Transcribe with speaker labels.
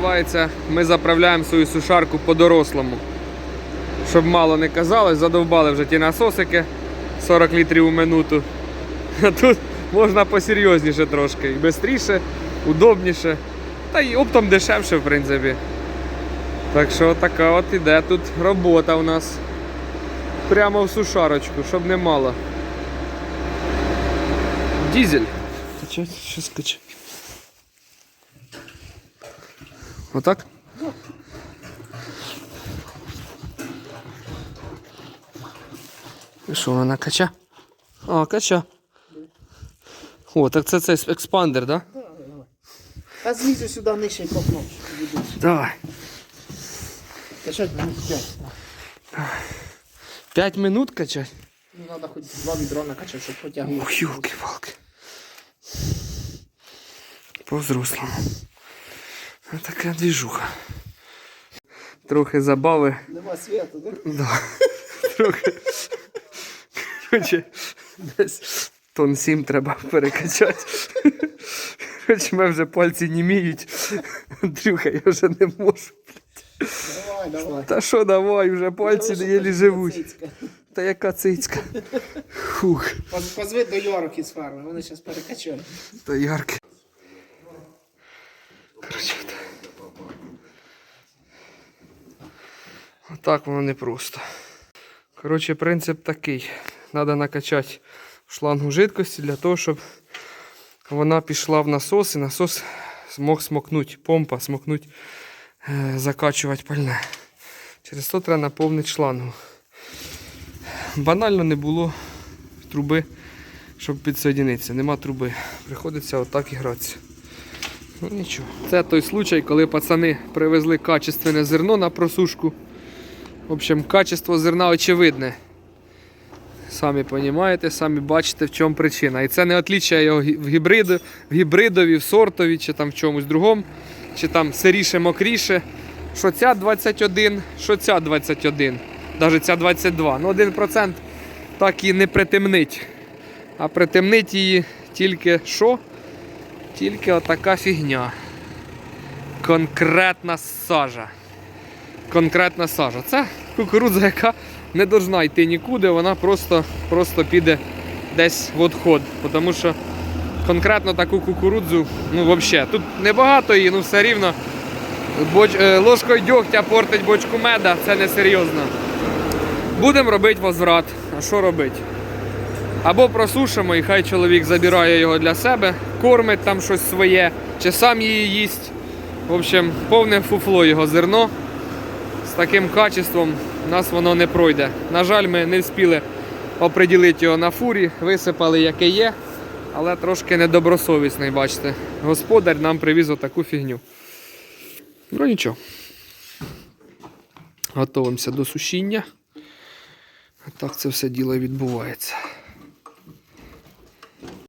Speaker 1: називається, ми заправляємо свою сушарку по-дорослому. Щоб мало не казалось, задовбали вже ті насосики 40 літрів у минуту. А тут можна посерйозніше трошки. І швидше, удобніше. Та й оптом дешевше, в принципі. Так що така от іде тут робота у нас. Прямо в сушарочку, щоб не мало. Дізель. Що скачать. Отак? І що вона кача? А, кача. О, так це цей експандер, да?
Speaker 2: Та знизу сюди нижче копнув.
Speaker 1: Давай.
Speaker 2: Качать минут 5.
Speaker 1: 5 минут качать?
Speaker 2: Ну, треба хоч два відра накачати, щоб потягнути.
Speaker 1: Ох, юлки-палки. По-взрослому. Ось така двіжуха. Трохи забави.
Speaker 2: Нема світу, так?
Speaker 1: Да. Трохи. Короче, десь тон 7 треба перекачати. Хоч мене вже пальці німіють. Андрюха, я вже не можу.
Speaker 2: Давай, давай.
Speaker 1: Та що давай, вже пальці
Speaker 2: Хороша
Speaker 1: єлі
Speaker 2: така
Speaker 1: живуть.
Speaker 2: цицька.
Speaker 1: Та яка цицька. Фух,
Speaker 2: Поз- Позви до Йорок із фарми, вони зараз перекачають.
Speaker 1: та ярке. Короче, от. Отак воно непросто. Коротше, принцип такий. Треба накачати шлангу жидкості для того, щоб вона пішла в насос і насос змог смокнути, помпа смокнути, е, закачувати пальне. Через то треба наповнити шлангу. Банально не було труби, щоб підсоєдинитися. Нема труби. Приходиться отак і гратися. Ну нічого. Це той случай, коли пацани привезли качественне зерно на просушку. В общем, качество зерна очевидне. Самі розумієте, самі бачите, в чому причина. І це не отлічає його в, гібриду, в гібридові, в сортові, чи там в чомусь другому, чи там сиріше, мокріше. Що ця 21, що ця 21, навіть ця 22. Ну 1% так і не притемнить. А притемнить її тільки що? Тільки отака фігня. Конкретна сажа. Конкретна сажа. Це кукурудза, яка не должна йти нікуди, вона просто, просто піде десь в відход. Тому що конкретно таку кукурудзу, ну взагалі, тут небагато її, ну все рівно. Боч, е, ложкою дьогтя портить бочку меда, це не серйозно. Будемо робити возврат. А що робити? Або просушимо, і хай чоловік забирає його для себе, кормить там щось своє, чи сам її їсть. В общем, повне фуфло його зерно. Таким качеством нас воно не пройде. На жаль, ми не встигли оприділити його на фурі, висипали яке є, але трошки недобросовісний, бачите. Господар нам привіз отаку фігню. Ну нічого. Готовимося до сушіння. Так це все діло відбувається.